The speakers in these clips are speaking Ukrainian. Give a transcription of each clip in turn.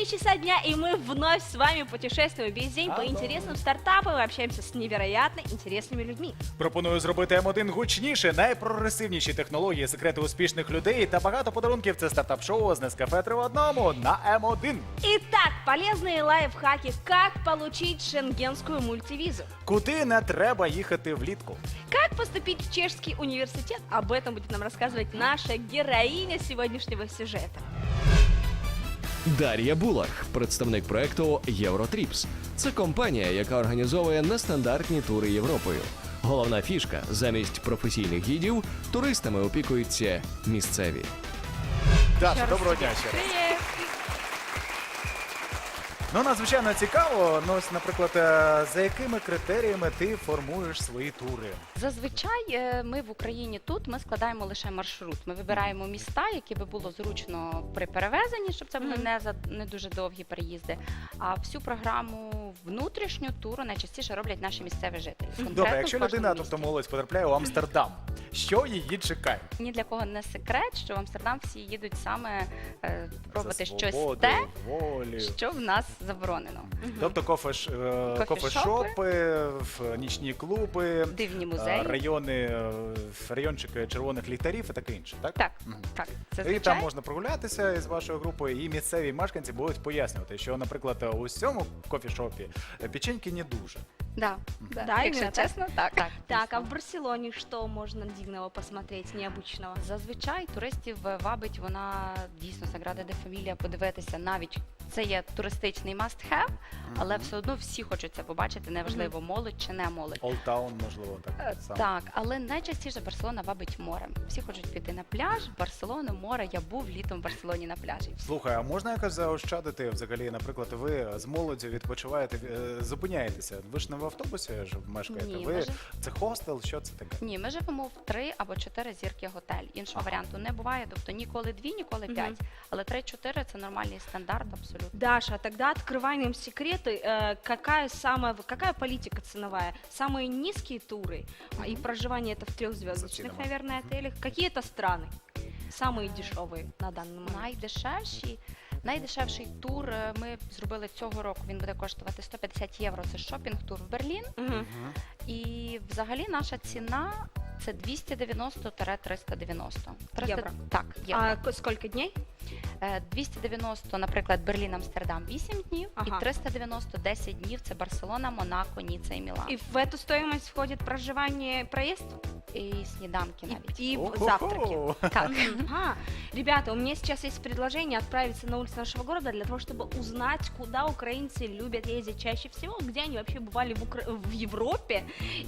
4 часа дня, и мы вновь с вами путешествуем весь день по Алло. интересным стартапам и общаемся с невероятно интересными людьми. Пропоную зробити М1 гучніше, найпрогресивніші технології, секрети успішних людей та багато подарунків. Це стартап-шоу з Нескафе 3 в одному на М1. Итак, полезные лайфхаки, как получить шенгенскую мультивизу. Куди не треба їхати влітку? Как поступить в чешский университет? Об этом будет нам рассказывать наша героиня сегодняшнего сюжета. Дар'я Булах, представник проекту Євротріпс. Це компанія, яка організовує нестандартні тури Європою. Головна фішка замість професійних гідів туристами опікуються місцеві. Даша, доброго дня ще раз. Ну, надзвичайно цікаво. Ну, ось, наприклад, е, за якими критеріями ти формуєш свої тури? Зазвичай е, ми в Україні тут ми складаємо лише маршрут. Ми вибираємо міста, які би було зручно при перевезенні, щоб це були не за не дуже довгі переїзди. А всю програму внутрішню туру найчастіше роблять наші місцеві жителі. Добре, якщо людина, тобто молодь, потрапляє у Амстердам, що її чекає? ні для кого не секрет, що в Амстердам всі їдуть саме е, пробувати За щось свободу, те, волі. що в нас заборонено. Тобто кофеш, е, Кофешопи. кофешопи, в- нічні клуби, Дивні е, музеї. райони, е, райончики червоних ліхтарів і таке інше, так? Так, Мгм. так, це І там можна прогулятися із вашою групою, і місцеві мешканці будуть пояснювати, що, наприклад, у цьому кофішопі печеньки не дуже. Да, да. Да, Якщо так? чесно, так. так. Так, а в Барселоне что можно дивного посмотреть, необычного? Зазвичай туристів вабить вона дійсно Саграда де Фамілія подивитися. Навіть це є туристичний must-have, але все одно всі хочуть це побачити, неважливо, молодь чи не молодь. Олтаун, можливо, Е, так само. Так, але найчастіше Барселона вабить морем. Всі хочуть піти на пляж, Барселона, море. Я був літом в Барселоні на пляжі. Слухай, а можна якось заощадити взагалі, наприклад, ви з молоддю відпочиваєте, е, зупиняєтеся. Ви ж не в автобусі ж мешкаєте. Ні, ви ми ж- це хостел, що це таке? Ні, ми живемо в три або чотири зірки готель. Іншого Ага. варіанту не буває. Тобто ніколи дві, ніколи Мгм. п'ять. Але три-чотири це нормальний стандарт, абсолютно. Даша, тогда открывай нам секреты. Э, какая самая, какая политика ценовая? Самые низкие туры а, и проживание это в трехзвездочных, ценами. наверное, отелях. Какие это страны? Самые дешевые на данный момент. Найдешевші. Найдешевший тур е, ми зробили цього року. Він буде коштувати 150 євро. Це шопінг-тур в Берлін. Мгм. І взагалі наша ціна це 290-390. 300 Євро. Так, євро. А к- сколько дней? Е, 290, наприклад, Берлін, Амстердам 8 днів, Ага. і 390 10 днів це Барселона, Монако, Ніцца і Мілан. И в эту стоимость входит проживание, проезд І, сніданки и, навіть. и Ого-го. завтраки. Так. Ага. Ребята, у меня сейчас есть предложение отправиться на улицы нашего города для того, чтобы узнать, куда украинцы любят ездить чаще всего, где они вообще бывали в, Укра- в Европе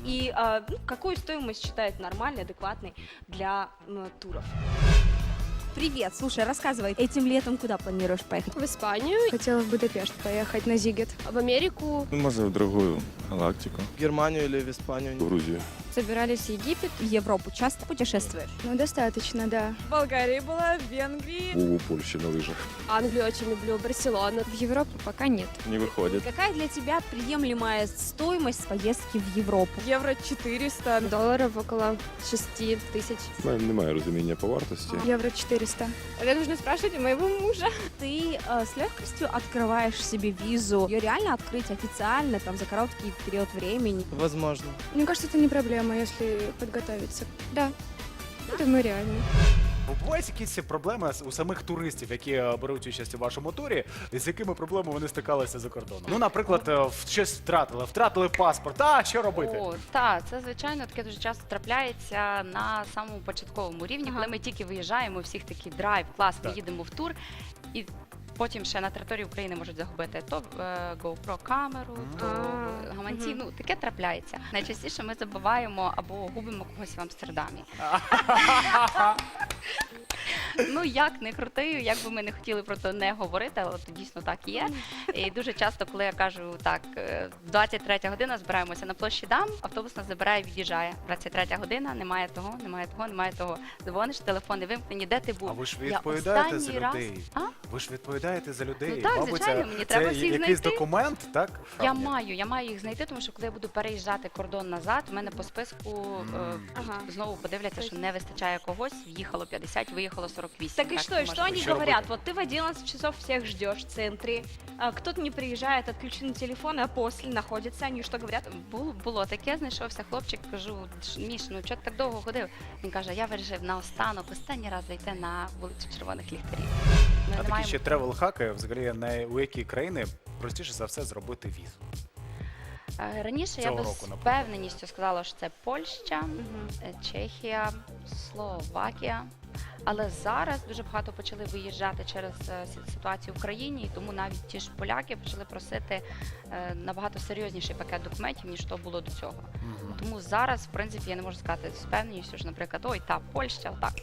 и а, ну, какую стоимость считают нормальной, адекватной для м, туров. Привет, слушай, рассказывай, этим летом куда планируешь поехать? В Испанию, Хотела в Будапешт поехать на Зигет. в Америку. Ну, Можно в другую галактику. в Германию или в Испанию. В Грузию. Собирались в Египет. В Европу часто путешествуешь? Ну, достаточно, да. В Болгарии была, в Венгрии. У Польши на лыжах. Англию очень люблю, Барселона. В Европу пока нет. Не выходит. Какая для тебя приемлемая стоимость поездки в Европу? Евро 400. Долларов около 6 тысяч. У мене немає розуміння по вартості. Евро 400. Это нужно спрашивать у моего мужа. Ты э, с легкостью открываешь себе визу. Ее реально открыть официально, там, за короткий период времени. Возможно. Мне кажется, это не проблема, если подготовиться. Да. Думаю, реально. Бувають якісь проблеми у самих туристів, які е, беруть участь у вашому турі, з якими проблемами вони стикалися за кордоном? Ну, наприклад, е, щось втратили, втратили паспорт. А що робити? О, так, це звичайно таке дуже часто трапляється на самому початковому рівні, коли ми тільки виїжджаємо, всіх такий драйв, клас, ми Так. їдемо в тур, і потім ще на території України можуть загубити то е, GoPro камеру, то А, гаманці. Ну таке трапляється. Найчастіше ми забуваємо або губимо когось в Амстердамі. Ну як не крути, як би ми не хотіли про це не говорити, але то дійсно так є. І дуже часто, коли я кажу так, е, 23 година збираємося на площі Дам, автобус нас забирає і від'їжджає. 23 година, немає того, немає того, немає того. Дзвониш, телефони вимкнені, де ти був? А ви ж відповідаєте за останній раз- А? Ви ж відповідаєте за людей. Ну так, Мабуть, звичайно, мені треба всіх якийсь знайти. документ, так? Я маю, я маю їх знайти, тому що коли я буду переїжджати кордон назад, у мене по списку е, Ага. знову подивляться, що не вистачає когось. В'їхало 50, виїхало 40. 48. Так и что, и что они Еще говорят? работать. Вот ты в 11 часов всех ждешь в центре, а, кто-то не приезжает, отключен телефон, а после находятся, они что говорят? Було, було таке, знайшовся хлопчик, кажу, «Ш- Міш, ну чого ти так довго ходив? Він каже, я вирішив наостанок останній раз зайти на вулицю червоних ліхтарів. Ми А не такі маємо- ще тревел-хаки, взагалі, на у які країни простіше за все зробити візу. Е, Раніше я цього би року, з наприклад? впевненістю сказала, що це Польща, е, Чехія, Словакія. Але зараз дуже багато почали виїжджати через е, сі- ситуацію в країні, і тому навіть ті ж поляки почали просити е, набагато серйозніший пакет документів, ніж то було до цього. Тому зараз, в принципі, я не можу сказати з впевненістю, що, наприклад, ой, та Польща отак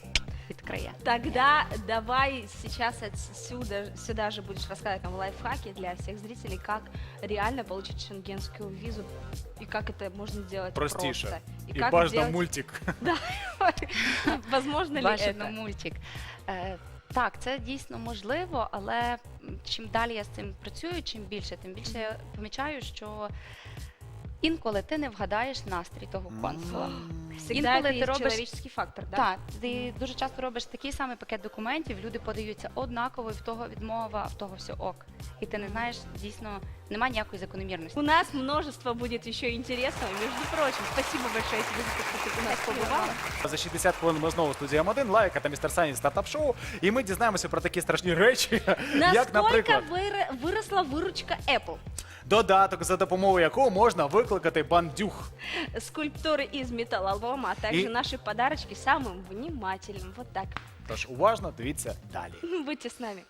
відкриє. Тогда давай сейчас отсюда сюда же будешь рассказывать нам лайфхаки для всех зрителей, как реально получить шенгенскую визу и как это можно сделать Простіше. просто. І как бажано сделать- мультик. Возможно ли Бажано это? мультик. Е, так, це дійсно можливо, але м, чим далі я з цим працюю, чим більше, тим більше я помічаю, що інколи ти не вгадаєш настрій того консула. Всегда Инколи это ты есть робишь- человеческий фактор, да? Так, ти дуже часто робиш такий самий пакет документів, люди подаються однаково, і в того відмова, а в того все ок. І ти не знаєш, дійсно, немає ніякої закономірності. У нас множество будет еще интересного. Между прочим, спасибо большое тебе за то, что ты у нас побывала. За 60 хвилин ми знову в студії М1, Лайка та містер Сані стартап-шоу. І ми дізнаємося про такі страшні речі, як, Насколько наприклад, выра- выросла выручка Apple? додаток, за допомогою якого можна викликати бандюх. Скульптуры из металлолома, а также И- наши подарочки самым внимательным. Вот так. Тож уважно дивіться далі. Будьте с нами.